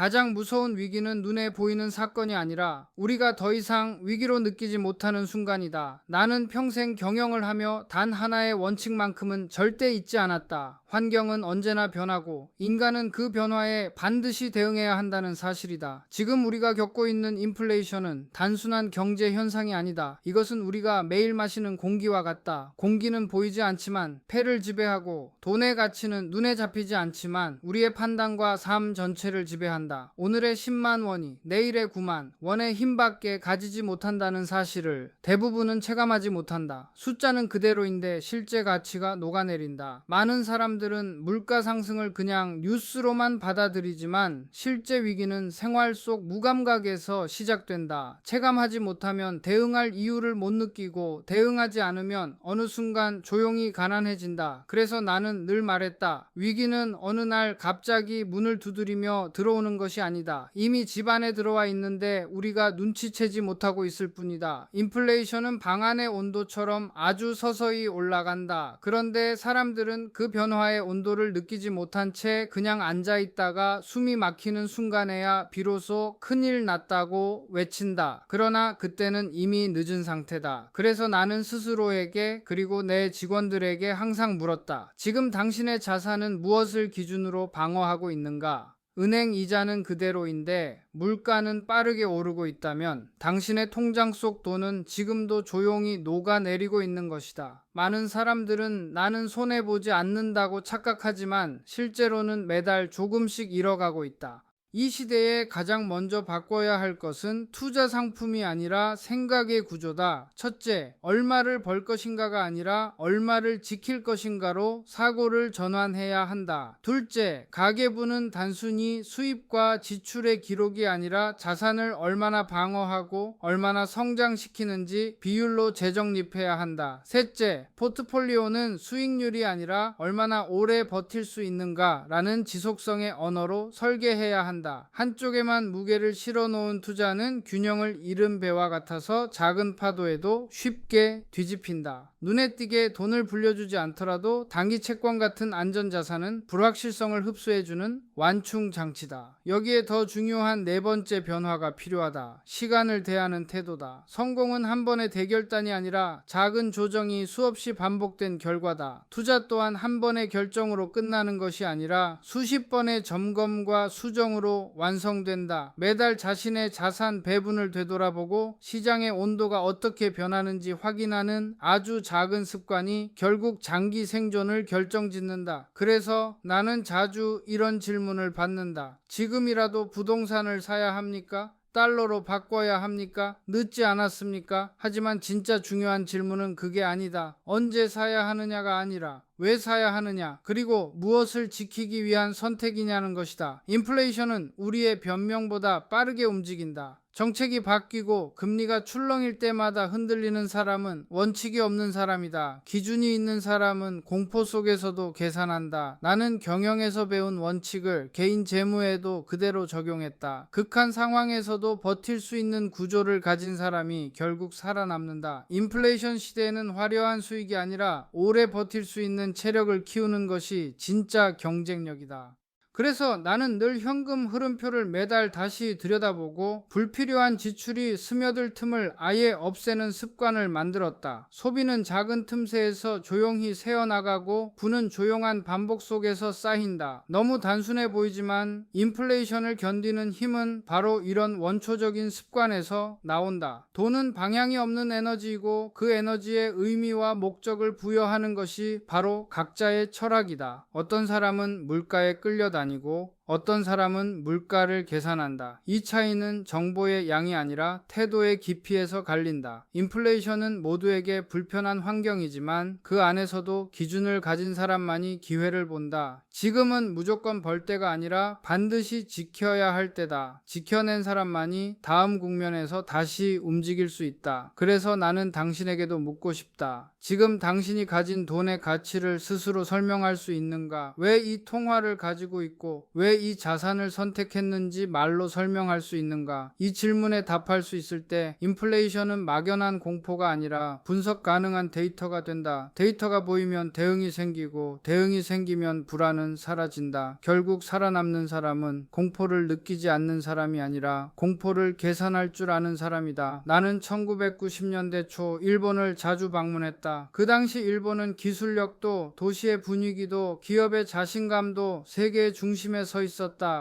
가장 무서운 위기는 눈에 보이는 사건이 아니라 우리가 더 이상 위기로 느끼지 못하는 순간이다. 나는 평생 경영을 하며 단 하나의 원칙만큼은 절대 잊지 않았다. 환경은 언제나 변하고 인간은 그 변화에 반드시 대응해야 한다는 사실이다. 지금 우리가 겪고 있는 인플레이션은 단순한 경제 현상이 아니다. 이것은 우리가 매일 마시는 공기와 같다. 공기는 보이지 않지만 폐를 지배하고 돈의 가치는 눈에 잡히지 않지만 우리의 판단과 삶 전체를 지배한다. 오늘의 10만 원이 내일의 9만 원의 힘밖에 가지지 못한다는 사실을 대부분은 체감하지 못한다. 숫자는 그대로인데 실제 가치가 녹아내린다. 많은 사람 들은 물가 상승을 그냥 뉴스로만 받아들이지만 실제 위기는 생활 속 무감각에서 시작된다. 체감하지 못하면 대응할 이유를 못 느끼고 대응하지 않으면 어느 순간 조용히 가난해진다. 그래서 나는 늘 말했다. 위기는 어느 날 갑자기 문을 두드리며 들어오는 것이 아니다. 이미 집 안에 들어와 있는데 우리가 눈치채지 못하고 있을 뿐이다. 인플레이션은 방 안의 온도처럼 아주 서서히 올라간다. 그런데 사람들은 그 변화 의 온도를 느끼지 못한 채 그냥 앉아 있다가 숨이 막히는 순간에야 비로소 큰일 났다고 외친다. 그러나 그때는 이미 늦은 상태다. 그래서 나는 스스로에게 그리고 내 직원들에게 항상 물었다. 지금 당신의 자산은 무엇을 기준으로 방어하고 있는가? 은행 이자는 그대로인데 물가는 빠르게 오르고 있다면 당신의 통장 속 돈은 지금도 조용히 녹아내리고 있는 것이다. 많은 사람들은 나는 손해보지 않는다고 착각하지만 실제로는 매달 조금씩 잃어가고 있다. 이 시대에 가장 먼저 바꿔야 할 것은 투자 상품이 아니라 생각의 구조다. 첫째, 얼마를 벌 것인가가 아니라 얼마를 지킬 것인가로 사고를 전환해야 한다. 둘째, 가계부는 단순히 수입과 지출의 기록이 아니라 자산을 얼마나 방어하고 얼마나 성장시키는지 비율로 재정립해야 한다. 셋째, 포트폴리오는 수익률이 아니라 얼마나 오래 버틸 수 있는가라는 지속성의 언어로 설계해야 한다. 한쪽에만 무게를 실어 놓은 투자는 균형을 잃은 배와 같아서 작은 파도에도 쉽게 뒤집힌다. 눈에 띄게 돈을 불려주지 않더라도 단기 채권 같은 안전 자산은 불확실성을 흡수해주는 완충 장치다. 여기에 더 중요한 네 번째 변화가 필요하다. 시간을 대하는 태도다. 성공은 한 번의 대결단이 아니라 작은 조정이 수없이 반복된 결과다. 투자 또한 한 번의 결정으로 끝나는 것이 아니라 수십 번의 점검과 수정으로 완성된다. 매달 자신의 자산 배분을 되돌아보고 시장의 온도가 어떻게 변하는지 확인하는 아주 작은 습관이 결국 장기 생존을 결정짓는다. 그래서 나는 자주 이런 질문을 받는다. 지금이라도 부동산을 사야 합니까? 달러로 바꿔야 합니까? 늦지 않았습니까? 하지만 진짜 중요한 질문은 그게 아니다. 언제 사야 하느냐가 아니라 왜 사야 하느냐, 그리고 무엇을 지키기 위한 선택이냐는 것이다. 인플레이션은 우리의 변명보다 빠르게 움직인다. 정책이 바뀌고 금리가 출렁일 때마다 흔들리는 사람은 원칙이 없는 사람이다. 기준이 있는 사람은 공포 속에서도 계산한다. 나는 경영에서 배운 원칙을 개인 재무에도 그대로 적용했다. 극한 상황에서도 버틸 수 있는 구조를 가진 사람이 결국 살아남는다. 인플레이션 시대에는 화려한 수익이 아니라 오래 버틸 수 있는 체력을 키우는 것이 진짜 경쟁력이다. 그래서 나는 늘 현금 흐름표를 매달 다시 들여다보고 불필요한 지출이 스며들 틈을 아예 없애는 습관을 만들었다. 소비는 작은 틈새에서 조용히 새어나가고 부는 조용한 반복 속에서 쌓인다. 너무 단순해 보이지만 인플레이션을 견디는 힘은 바로 이런 원초적인 습관에서 나온다. 돈은 방향이 없는 에너지이고 그 에너지에 의미와 목적을 부여하는 것이 바로 각자의 철학이다. 어떤 사람은 물가에 끌려다니 아니고 어떤 사람은 물가를 계산한다. 이 차이는 정보의 양이 아니라 태도의 깊이에서 갈린다. 인플레이션은 모두에게 불편한 환경이지만 그 안에서도 기준을 가진 사람만이 기회를 본다. 지금은 무조건 벌 때가 아니라 반드시 지켜야 할 때다. 지켜낸 사람만이 다음 국면에서 다시 움직일 수 있다. 그래서 나는 당신에게도 묻고 싶다. 지금 당신이 가진 돈의 가치를 스스로 설명할 수 있는가? 왜 이 통화를 가지고 있고 왜이 자산을 선택했는지 말로 설명할 수 있는가? 이 질문에 답할 수 있을 때 인플레이션은 막연한 공포가 아니라 분석 가능한 데이터가 된다. 데이터가 보이면 대응이 생기고 대응이 생기면 불안은 사라진다. 결국 살아남는 사람은 공포를 느끼지 않는 사람이 아니라 공포를 계산할 줄 아는 사람이다. 나는 1990년대 초 일본을 자주 방문했다. 그 당시 일본은 기술력도 도시의 분위기도 기업의 자신감도 세계의 중심에 서 있었다.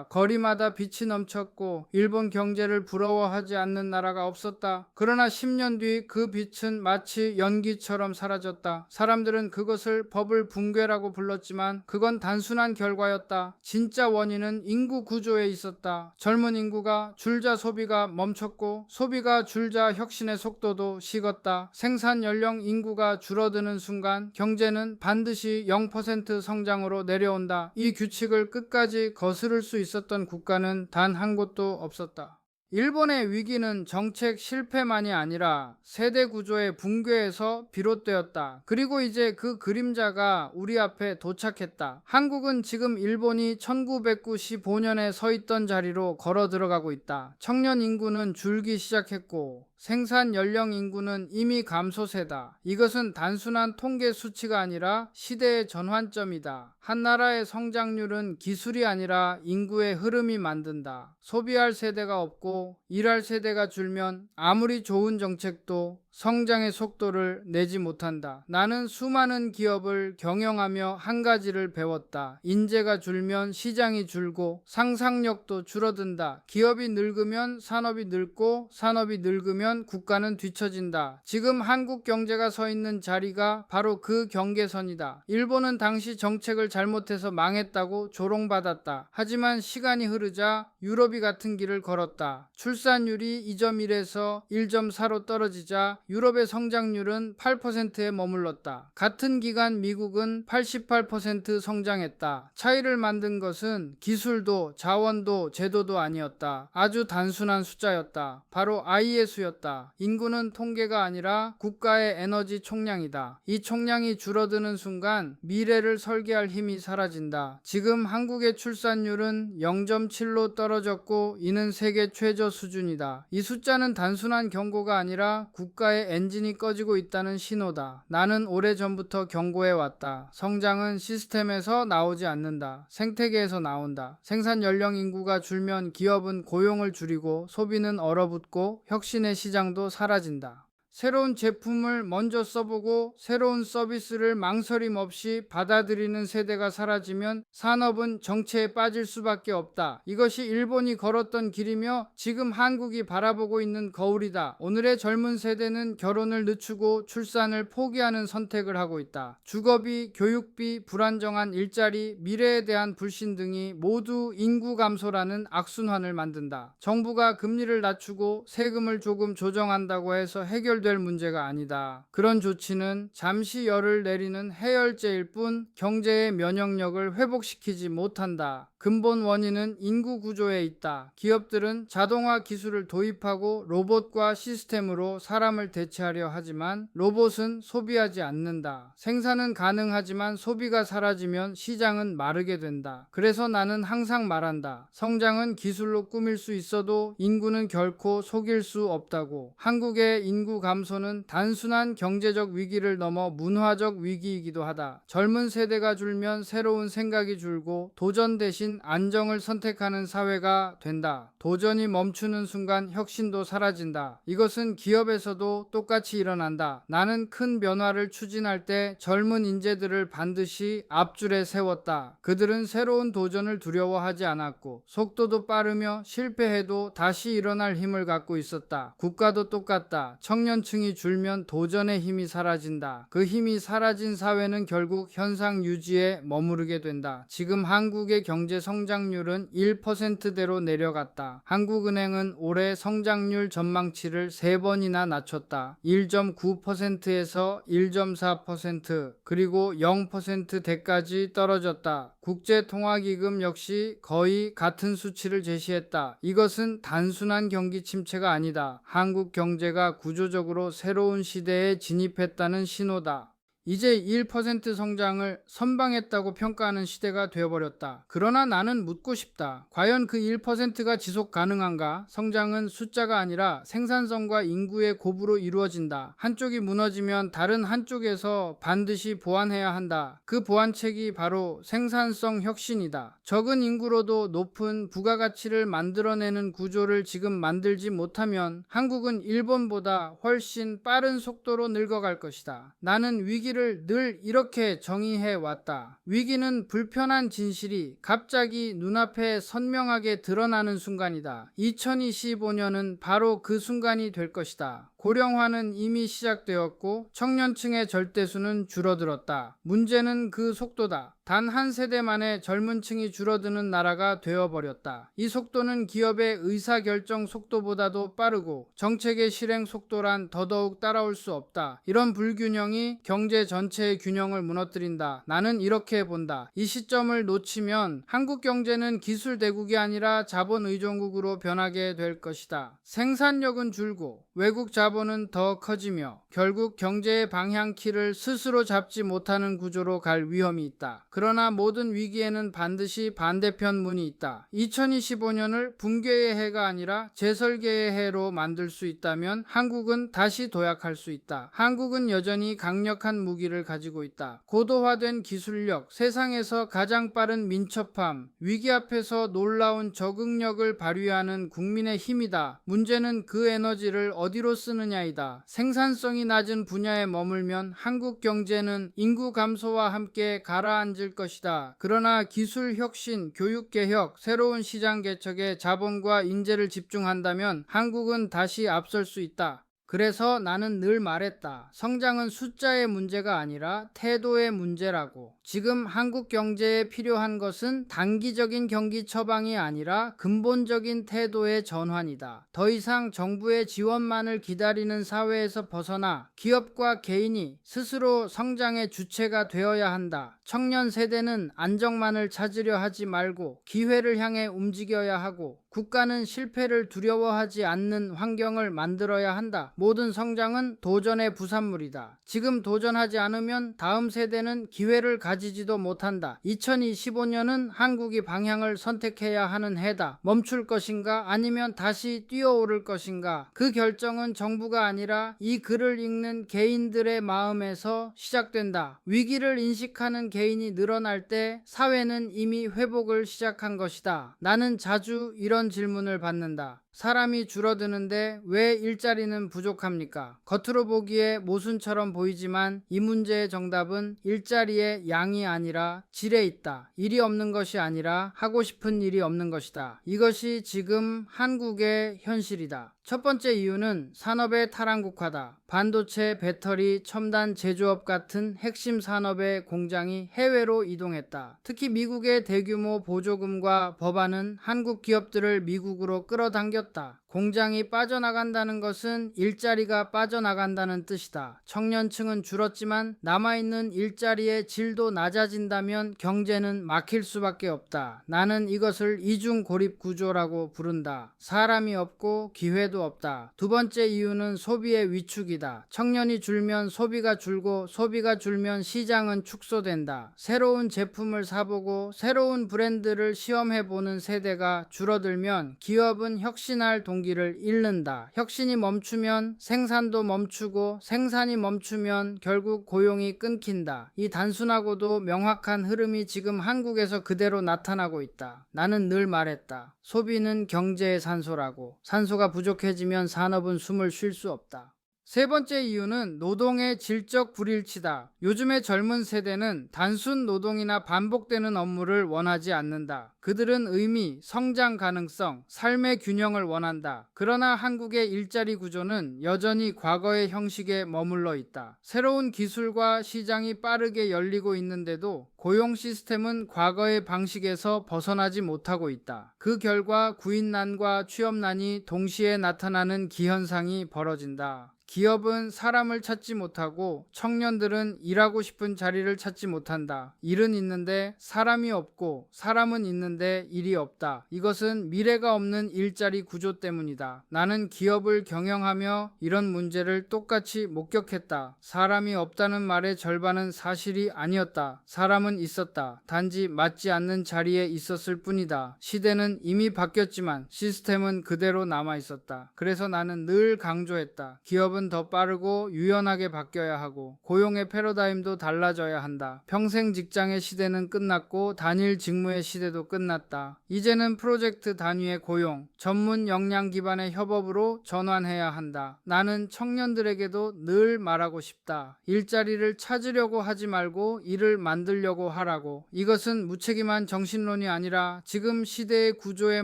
거리마다 빛이 넘쳤고 일본 경제를 부러워하지 않는 나라가 없었다. 그러나 10년 뒤 그 빛은 마치 연기처럼 사라졌다. 사람들은 그것을 버블 붕괴라고 불렀지만 그건 단순한 결과였다. 진짜 원인은 인구 구조에 있었다. 젊은 인구가 줄자 소비가 멈췄고 소비가 줄자 혁신의 속도도 식었다. 생산 연령 인구가 줄어드는 순간 경제는 반드시 0% 성장으로 내려온다. 이 규칙을 끝까지 거스 를 수 있었던 국가는 단 한 곳도 없었다. 일본의 위기는 정책 실패만이 아니라 세대 구조의 붕괴에서 비롯되었다. 그리고 이제 그 그림자가 우리 앞에 도착했다. 한국은 지금 일본이 1995년에 서 있던 자리로 걸어 들어가고 있다. 청년 인구는 줄기 시작했고 생산 연령 인구는 이미 감소세다. 이것은 단순한 통계 수치가 아니라 시대의 전환점이다. 한 나라의 성장률은 기술이 아니라 인구의 흐름이 만든다. 소비할 세대가 없고 people 일할 세대가 줄면 아무리 좋은 정책도 성장의 속도를 내지 못한다. 나는 수많은 기업을 경영하며 한 가지를 배웠다. 인재가 줄면 시장이 줄고 상상력도 줄어든다. 기업이 늙으면 산업이 늙고 산업이 늙으면 국가는 뒤처진다. 지금 한국 경제가 서 있는 자리가 바로 그 경계선이다. 일본은 당시 정책을 잘못해서 망했다고 조롱받았다. 하지만 시간이 흐르자 유럽이 같은 길을 걸었다. 출 산율이 2.1에서 1.4로 떨어지자 유럽의 성장률은 8%에 머물렀다. 같은 기간 미국은 88% 성장했다. 차이를 만든 것은 기술도 자원도 제도도 아니었다. 아주 단순한 숫자였다. 바로 I의 수였다. 인구는 통계가 아니라 국가의 에너지 총량이다. 이 총량이 줄어드는 순간 미래를 설계할 힘이 사라진다. 지금 한국의 출산율은 0.7로 떨어졌고 이는 세계 최저 수준 이다. 이 숫자는 단순한 경고가 아니라 국가의 엔진이 꺼지고 있다는 신호다. 나는 오래전부터 경고해 왔다. 성장은 시스템에서 나오지 않는다. 생태계에서 나온다. 생산 연령 인구가 줄면 기업은 고용을 줄이고 소비는 얼어붙고 혁신의 시장도 사라진다. 새로운 제품을 먼저 써보고 새로운 서비스를 망설임 없이 받아들이는 세대가 사라지면 산업은 정체에 빠질 수밖에 없다. 이것이 일본이 걸었던 길이며 지금 한국이 바라보고 있는 거울이다. 오늘의 젊은 세대는 결혼을 늦추고 출산을 포기하는 선택을 하고 있다. 주거비, 교육비, 불안정한 일자리, 미래에 대한 불신 등이 모두 인구 감소라는 악순환을 만든다. 정부가 금리를 낮추고 세금을 조금 조정한다고 해서 해결 될 문제가 아니다. 그런 조치는 잠시 열을 내리는 해열제일 뿐 경제의 면역력을 회복시키지 못한다. 근본 원인은 인구 구조에 있다. 기업들은 자동화 기술을 도입하고 로봇과 시스템으로 사람을 대체하려 하지만 로봇은 소비하지 않는다. 생산은 가능하지만 소비가 사라지면 시장은 마르게 된다. 그래서 나는 항상 말한다. 성장은 기술로 꾸밀 수 있어도 인구는 결코 속일 수 없다고. 한국의 인구 감소는 단순한 경제적 위기를 넘어 문화적 위기이기도 하다. 젊은 세대가 줄면 새로운 생각이 줄고 도전 대신 안정을 선택하는 사회가 된다. 도전이 멈추는 순간 혁신도 사라진다. 이것은 기업에서도 똑같이 일어난다. 나는 큰 변화를 추진할 때 젊은 인재들을 반드시 앞줄에 세웠다. 그들은 새로운 도전을 두려워하지 않았고 속도도 빠르며 실패해도 다시 일어날 힘을 갖고 있었다. 국가도 똑같다. 청년 층이 줄면 도전의 힘이 사라진다. 그 힘이 사라진 사회는 결국 현상 유지에 머무르게 된다. 지금 한국의 경제 성장률은 1%대로 내려갔다. 한국은행은 올해 성장률 전망치를 3번이나 낮췄다. 1.9%에서 1.4% 그리고 0%대까지 떨어졌다. 국제통화기금 역시 거의 같은 수치를 제시했다. 이것은 단순한 경기 침체가 아니다. 한국 경제가 구조적으로 새로운 시대에 진입했다는 신호다. 이제 1% 성장을 선방했다고 평가하는 시대가 되어버렸다. 그러나 나는 묻고 싶다. 과연 그 1%가 지속 가능한가? 성장은 숫자가 아니라 생산성과 인구의 곱으로 이루어진다. 한쪽이 무너지면 다른 한쪽에서 반드시 보완해야 한다. 그 보완책이 바로 생산성 혁신이다. 적은 인구로도 높은 부가가치를 만들어내는 구조를 지금 만들지 못하면 한국은 일본보다 훨씬 빠른 속도로 늙어갈 것이다. 나는 위기 를 늘 이렇게 정의해 왔다. 위기는 불편한 진실이 갑자기 눈앞에 선명하게 드러나는 순간이다. 2025년은 바로 그 순간이 될 것이다. 고령화는 이미 시작되었고 청년층의 절대수는 줄어들었다. 문제는 그 속도다. 단 한 세대 만에 젊은 층이 줄어드는 나라가 되어버렸다. 이 속도는 기업의 의사결정 속도보다도 빠르고 정책의 실행 속도란 더더욱 따라올 수 없다. 이런 불균형이 경제 전체의 균형을 무너뜨린다. 나는 이렇게 본다. 이 시점을 놓치면 한국 경제는 기술 대국이 아니라 자본 의존국으로 변하게 될 것이다. 생산력은 줄고 외국 자본은 더 커지며 결국 경제의 방향키를 스스로 잡지 못하는 구조로 갈 위험이 있다. 그러나 모든 위기에는 반드시 반대편 문이 있다. 2025년을 붕괴의 해가 아니라 재설계의 해로 만들 수 있다면 한국은 다시 도약할 수 있다. 한국은 여전히 강력한 무기를 가지고 있다. 고도화된 기술력, 세상에서 가장 빠른 민첩함, 위기 앞에서 놀라운 적응력을 발휘하는 국민의 힘이다. 문제는 그 에너지를 어디로 쓰느냐이다. 생산성이 낮은 분야에 머물면 한국 경제는 인구 감소와 함께 가라앉을 것이다. 그러나 기술 혁신, 교육 개혁, 새로운 시장 개척에 자본과 인재를 집중한다면 한국은 다시 앞설 수 있다. 그래서 나는 늘 말했다. 성장은 숫자의 문제가 아니라 태도의 문제라고. 지금 한국 경제에 필요한 것은 단기적인 경기 처방이 아니라 근본적인 태도의 전환이다. 더 이상 정부의 지원만을 기다리는 사회에서 벗어나 기업과 개인이 스스로 성장의 주체가 되어야 한다. 청년 세대는 안정만을 찾으려 하지 말고 기회를 향해 움직여야 하고 국가는 실패를 두려워하지 않는 환경을 만들어야 한다. 모든 성장은 도전의 부산물이다. 지금 도전하지 않으면 다음 세대는 기회를 가지지도 못한다. 2025년은 한국이 방향을 선택해야 하는 해다. 멈출 것인가 아니면 다시 뛰어오를 것인가 그 결정은 정부가 아니라 이 글을 읽는 개인들의 마음에서 시작된다. 위기를 인식하는 개인 이 늘어날 때 사회는 이미 회복을 시작한 것이다. 나는 자주 이런 질문을 받는다. 사람이 줄어드는데 왜 일자리는 부족합니까? 겉으로 보기에 모순처럼 보이지만 이 문제의 정답은 일자리의 양이 아니라 질에 있다. 일이 없는 것이 아니라 하고 싶은 일이 없는 것이다. 이것이 지금 한국의 현실이다. 첫 번째 이유는 산업의 탈한국화다. 반도체, 배터리, 첨단 제조업 같은 핵심 산업의 공장이 해외로 이동했다. 특히 미국의 대규모 보조금과 법안은 한국 기업들을 미국으로 끌어당겼다. Marta 공장이 빠져나간다는 것은 일자리가 빠져나간다는 뜻이다. 청년층은 줄었지만 남아있는 일자리의 질도 낮아진다면 경제는 막힐 수밖에 없다. 나는 이것을 이중 고립 구조라고 부른다. 사람이 없고 기회도 없다. 두 번째 이유는 소비의 위축이다. 청년이 줄면 소비가 줄고 소비가 줄면 시장은 축소된다. 새로운 제품을 사보고 새로운 브랜드를 시험해보는 세대가 줄어들면 기업은 혁신할 동 동기를 잃는다. 혁신이 멈추면 생산도 멈추고 생산이 멈추면 결국 고용이 끊긴다. 이 단순하고도 명확한 흐름이 지금 한국에서 그대로 나타나고 있다. 나는 늘 말했다. 소비는 경제의 산소라고. 산소가 부족해지면 산업은 숨을 쉴 수 없다. 세 번째 이유는 노동의 질적 불일치다. 요즘의 젊은 세대는 단순 노동이나 반복되는 업무를 원하지 않는다. 그들은 의미, 성장 가능성, 삶의 균형을 원한다. 그러나 한국의 일자리 구조는 여전히 과거의 형식에 머물러 있다. 새로운 기술과 시장이 빠르게 열리고 있는데도 고용 시스템은 과거의 방식에서 벗어나지 못하고 있다. 그 결과 구인난과 취업난이 동시에 나타나는 기현상이 벌어진다. 기업은 사람을 찾지 못하고 청년들은 일하고 싶은 자리를 찾지 못한다. 일은 있는데 사람이 없고 사람은 있는데 일이 없다. 이것은 미래가 없는 일자리 구조 때문이다. 나는 기업을 경영하며 이런 문제를 똑같이 목격했다. 사람이 없다는 말의 절반은 사실이 아니었다. 사람은 있었다. 단지 맞지 않는 자리에 있었을 뿐이다. 시대는 이미 바뀌었지만 시스템은 그대로 남아 있었다. 그래서 나는 늘 강조했다. 기업은 더 빠르고 유연하게 바뀌어야 하고 고용의 패러다임도 달라져야 한다. 평생 직장의 시대는 끝났고 단일 직무의 시대도 끝났다. 이제는 프로젝트 단위의 고용, 전문 역량 기반의 협업으로 전환해야 한다. 나는 청년들에게도 늘 말하고 싶다. 일자리를 찾으려고 하지 말고 일을 만들려고 하라고. 이것은 무책임한 정신론이 아니라 지금 시대의 구조에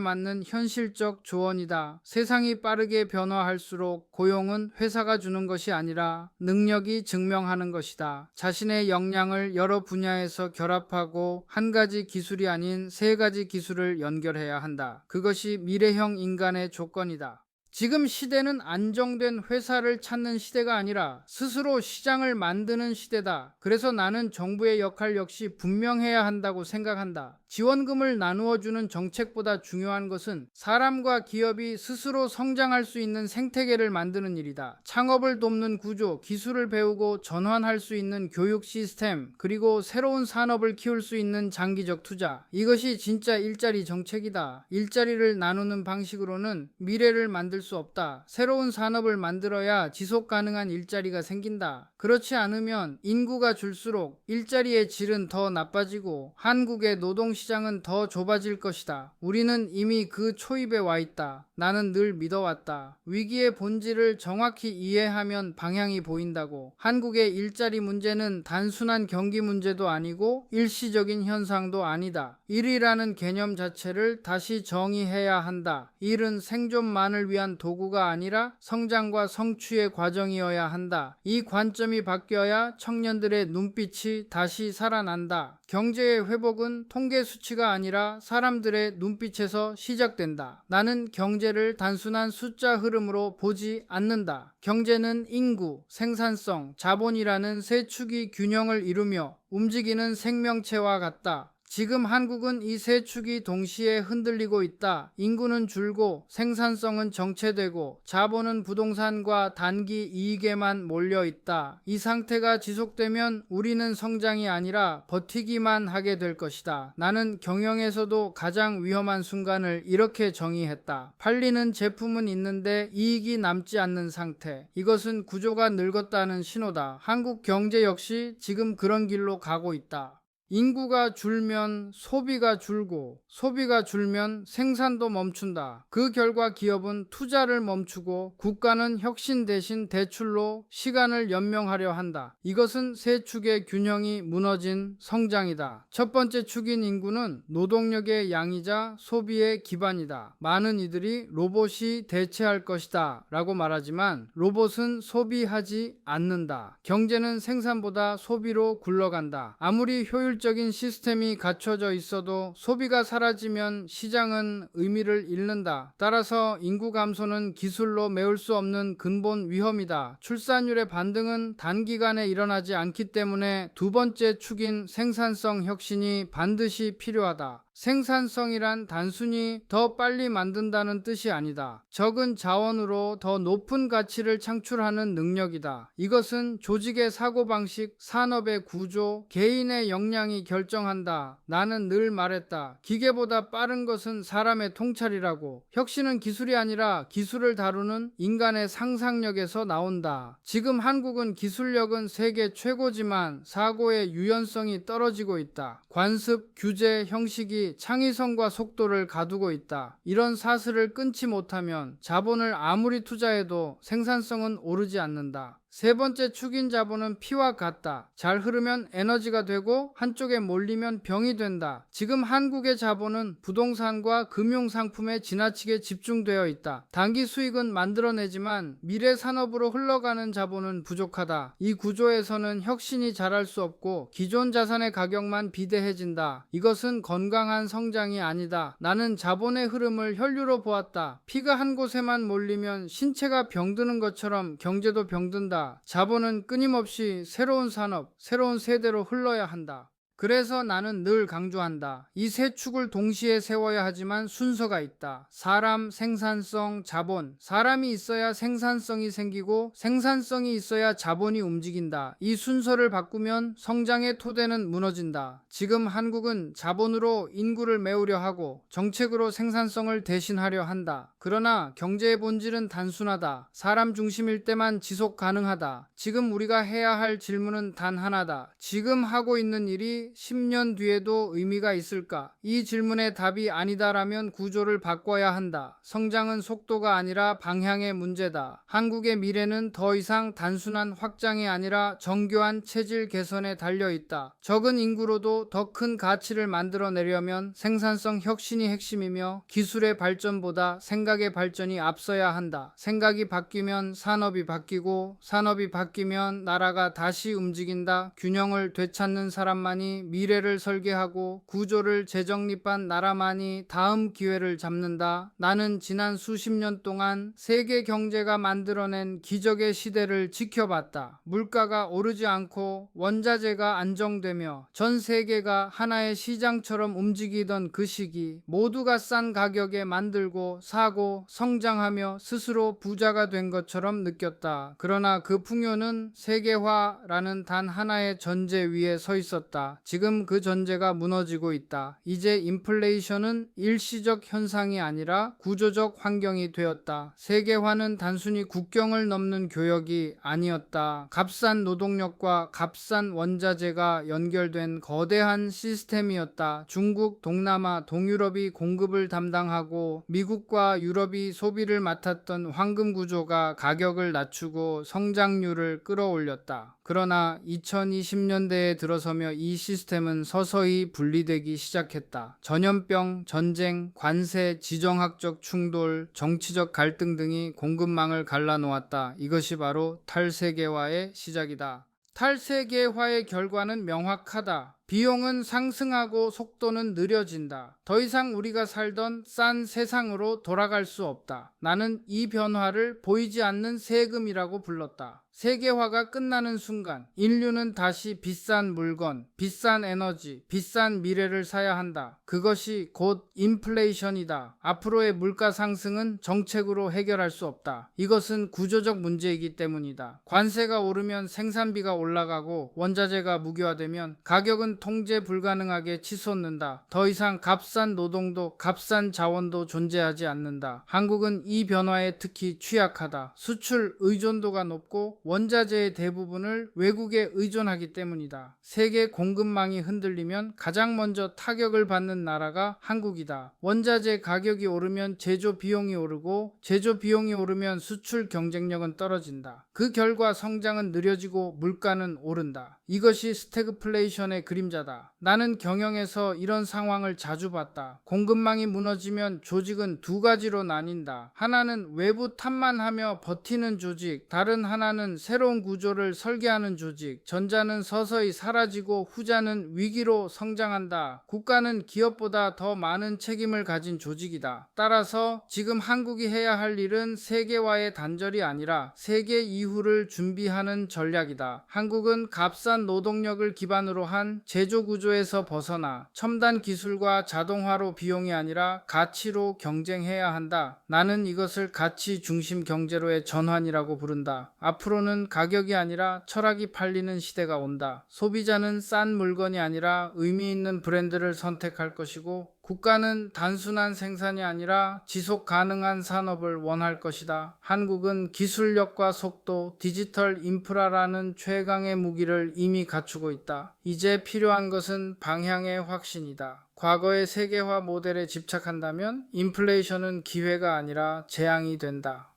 맞는 현실적 조언이다. 세상이 빠르게 변화할수록 고용은 회사가 주는 것이 아니라 능력이 증명하는 것이다. 자신의 역량을 여러 분야에서 결합하고 한 가지 기술이 아닌 세 가지 기술을 연결해야 한다. 그것이 미래형 인간의 조건이다. 지금 시대는 안정된 회사를 찾는 시대가 아니라 스스로 시장을 만드는 시대다. 그래서 나는 정부의 역할 역시 분명해야 한다고 생각한다. 지원금을 나누어 주는 정책보다 중요한 것은 사람과 기업이 스스로 성장할 수 있는 생태계를 만드는 일이다. 창업을 돕는 구조, 기술을 배우고 전환할 수 있는 교육 시스템, 그리고 새로운 산업을 키울 수 있는 장기적 투자. 이것이 진짜 일자리 정책이다. 일자리를 나누는 방식으로는 미래를 만들 수 없다. 새로운 산업을 만들어야 지속 가능한 일자리가 생긴다. 그렇지 않으면 인구가 줄수록 일자리의 질은 더 나빠지고 한국의 노동 시장은 더 좁아질 것이다. 우리는 이미 그 초입에 와 있다. 나는 늘 믿어왔다. 위기의 본질을 정확히 이해하면 방향이 보인다고. 한국의 일자리 문제는 단순한 경기 문제도 아니고 일시적인 현상도 아니다. 일이라는 개념 자체를 다시 정의해야 한다. 일은 생존만을 위한 도구가 아니라 성장과 성취의 과정이어야 한다. 이 관점이 바뀌어야 청년들의 눈빛이 다시 살아난다. 경제의 회복은 통계 수치가 아니라 사람들의 눈빛에서 시작된다. 나는 경제를 단순한 숫자 흐름으로 보지 않는다. 경제는 인구, 생산성, 자본이라는 세 축이 균형을 이루며 움직이는 생명체와 같다. 지금 한국은 이 세 축이 동시에 흔들리고 있다. 인구는 줄고 생산성은 정체되고 자본은 부동산과 단기 이익에만 몰려 있다. 이 상태가 지속되면 우리는 성장이 아니라 버티기만 하게 될 것이다. 나는 경영에서도 가장 위험한 순간을 이렇게 정의했다. 팔리는 제품은 있는데 이익이 남지 않는 상태. 이것은 구조가 늙었다는 신호다. 한국 경제 역시 지금 그런 길로 가고 있다. 인구가 줄면 소비가 줄고 소비가 줄면 생산도 멈춘다. 그 결과 기업은 투자를 멈추고 국가는 혁신 대신 대출로 시간을 연명하려 한다. 이것은 세 축의 균형이 무너진 성장이다. 첫 번째 축인 인구는 노동력의 양이자 소비의 기반이다. 많은 이들이 로봇이 대체할 것이다 라고 말하지만 로봇은 소비하지 않는다. 경제는 생산보다 소비로 굴러간다. 아무리 효율 효율적인 시스템이 갖춰져 있어도 소비가 사라지면 시장은 의미를 잃는다. 따라서 인구 감소는 기술로 메울 수 없는 근본 위험이다. 출산율의 반등은 단기간에 일어나지 않기 때문에 두 번째 축인 생산성 혁신이 반드시 필요하다. 생산성이란 단순히 더 빨리 만든다는 뜻이 아니다. 적은 자원으로 더 높은 가치를 창출하는 능력이다. 이것은 조직의 사고방식, 산업의 구조, 개인의 역량이 결정한다. 나는 늘 말했다. 기계보다 빠른 것은 사람의 통찰이라고. 혁신은 기술이 아니라 기술을 다루는 인간의 상상력에서 나온다. 지금 한국은 기술력은 세계 최고지만 사고의 유연성이 떨어지고 있다. 관습, 규제, 형식이 창의성과 속도를 가두고 있다. 이런 사슬을 끊지 못하면 자본을 아무리 투자해도 생산성은 오르지 않는다. 세 번째 축인 자본은 피와 같다. 잘 흐르면 에너지가 되고 한쪽에 몰리면 병이 된다. 지금 한국의 자본은 부동산과 금융 상품에 지나치게 집중되어 있다. 단기 수익은 만들어내지만 미래 산업으로 흘러가는 자본은 부족하다. 이 구조에서는 혁신이 자랄 수 없고 기존 자산의 가격만 비대해진다. 이것은 건강한 성장이 아니다. 나는 자본의 흐름을 혈류로 보았다. 피가 한 곳에만 몰리면 신체가 병드는 것처럼 경제도 병든다. 자본은 끊임없이 새로운 산업, 새로운 세대로 흘러야 한다. 그래서 나는 늘 강조한다. 이 세 축을 동시에 세워야 하지만 순서가 있다. 사람, 생산성, 자본. 사람이 있어야 생산성이 생기고 생산성이 있어야 자본이 움직인다. 이 순서를 바꾸면 성장의 토대는 무너진다. 지금 한국은 자본으로 인구를 메우려 하고 정책으로 생산성을 대신하려 한다. 그러나 경제의 본질은 단순하다. 사람 중심일 때만 지속 가능하다. 지금 우리가 해야 할 질문은 단 하나다. 지금 하고 있는 일이 10년 뒤에도 의미가 있을까? 이 질문의 답이 아니다라면 구조를 바꿔야 한다. 성장은 속도가 아니라 방향의 문제다. 한국의 미래는 더 이상 단순한 확장이 아니라 정교한 체질 개선에 달려 있다. 적은 인구로도 더 큰 가치를 만들어내려면 생산성 혁신이 핵심이며 기술의 발전보다 생각의 발전이 앞서야 한다. 생각이 바뀌면 산업이 바뀌고 산업이 바뀌면 나라가 다시 움직인다. 균형을 되찾는 사람만이 미래를 설계하고 구조를 재정립한 나라만이 다음 기회를 잡는다. 나는 지난 수십 년 동안 세계 경제가 만들어낸 기적의 시대를 지켜봤다. 물가가 오르지 않고 원자재가 안정되며 전 세계 가 하나의 시장처럼 움직이던 그 시기 모두가 싼 가격에 만들고 사고 성장하며 스스로 부자가 된 것처럼 느꼈다. 그러나 그 풍요는 세계화라는 단 하나의 전제 위에 서 있었다. 지금 그 전제가 무너지고 있다. 이제 인플레이션은 일시적 현상이 아니라 구조적 환경이 되었다. 세계화는 단순히 국경을 넘는 교역이 아니었다. 값싼 노동력과 값싼 원자재가 연결된 거대 한 시스템이었다. 중국, 동남아, 동유럽이 공급을 담당하고 미국과 유럽이 소비를 맡았던 황금 구조가 가격을 낮추고 성장률을 끌어올렸다. 그러나 2020년대에 들어서며 이 시스템은 서서히 분리되기 시작했다. 전염병, 전쟁, 관세, 지정학적 충돌, 정치적 갈등 등이 공급망을 갈라놓았다. 이것이 바로 탈세계화의 시작이다. 탈세계화의 결과는 명확하다. 비용은 상승하고 속도는 느려진다. 더 이상 우리가 살던 싼 세상으로 돌아갈 수 없다. 나는 이 변화를 보이지 않는 세금이라고 불렀다. 세계화가 끝나는 순간 인류는 다시 비싼 물건, 비싼 에너지, 비싼 미래를 사야 한다. 그것이 곧 인플레이션이다. 앞으로의 물가 상승은 정책으로 해결할 수 없다. 이것은 구조적 문제이기 때문이다. 관세가 오르면 생산비가 올라가고 원자재가 무기화되면 가격은 통제 불가능하게 치솟는다. 더 이상 값싼 노동도 값싼 자원도 존재하지 않는다. 한국은 이 변화에 특히 취약하다. 수출 의존도가 높고 원자재의 대부분을 외국에 의존하기 때문이다. 세계 공급망이 흔들리면 가장 먼저 타격을 받는 나라가 한국이다. 원자재 가격이 오르면 제조 비용이 오르고 제조 비용이 오르면 수출 경쟁력은 떨어진다. 그 결과 성장은 느려지고 물가는 오른다. 이것이 스태그플레이션의 그림자다. 나는 경영에서 이런 상황을 자주 봤다. 공급망이 무너지면 조직은 두 가지로 나뉜다. 하나는 외부 탓만 하며 버티는 조직, 다른 하나는 새로운 구조를 설계하는 조직. 전자는 서서히 사라지고 후자는 위기로 성장한다. 국가는 기업보다 더 많은 책임을 가진 조직이다. 따라서 지금 한국이 해야 할 일은 세계와의 단절이 아니라 세계 이후를 준비하는 전략이다. 한국은 값싼 노동력을 기반으로 한 제조 구조에서 벗어나 첨단 기술과 자동화로 비용이 아니라 가치로 경쟁해야 한다. 나는 이것을 가치 중심 경제로의 전환이라고 부른다. 앞으로는 가격이 아니라 철학이 팔리는 시대가 온다. 소비자는 싼 물건이 아니라 의미 있는 브랜드를 선택할 것이고 국가는 단순한 생산이 아니라 지속 가능한 산업을 원할 것이다. 한국은 기술력과 속도, 디지털 인프라라는 최강의 무기를 이미 갖추고 있다. 이제 필요한 것은 방향의 확신이다. 과거의 세계화 모델에 집착한다면 인플레이션은 기회가 아니라 재앙이 된다.